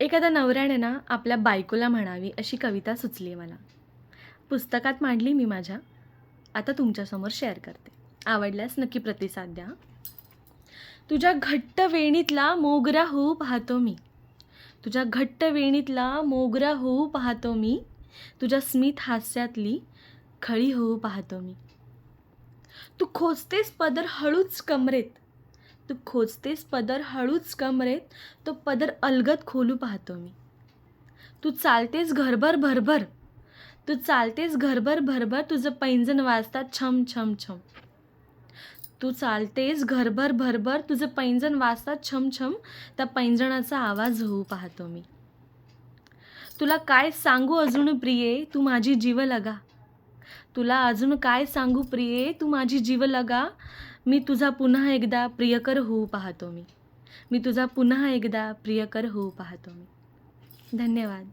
एखाद्या नवऱ्याने ना आपल्या बायकोला म्हणावी अशी कविता सुचली आहे मला. पुस्तकात मांडली मी माझ्या. आता तुमच्यासमोर शेअर करते. आवडल्यास नक्की प्रतिसाद द्या. तुझ्या घट्ट वेणीतला मोगरा होऊ पाहतो मी. तुझ्या घट्ट वेणीतला मोगरा होऊ पाहतो मी. तुझ्या स्मित हास्यातली खळी होऊ पाहतो मी. तू खोचतेस पदर हळूच कमरेत. तू खोचतेस पदर हळूच कमरेत तो पदर अलगत खोलू पाहतो मी. तू चालतेस घरभर भरभर. तू चालतेस घरभर भरभर तुझं पैंजण वाजतात छम छम छम. तू चालतेस घरभर भरभर तुझं पैंजण वाजतात छम छम त्या पैंजणाचा आवाज होऊ पाहतो मी. तुला काय सांगू अजून प्रिये तू माझी जीव लगा तुला अजून काय सांगू प्रिये तू माझी जीव लगा मी तुझा पुन्हा एकदा प्रियकर होऊ पाहतो मी. मी तुझा पुन्हा एकदा प्रियकर होऊ पाहतो मी. धन्यवाद.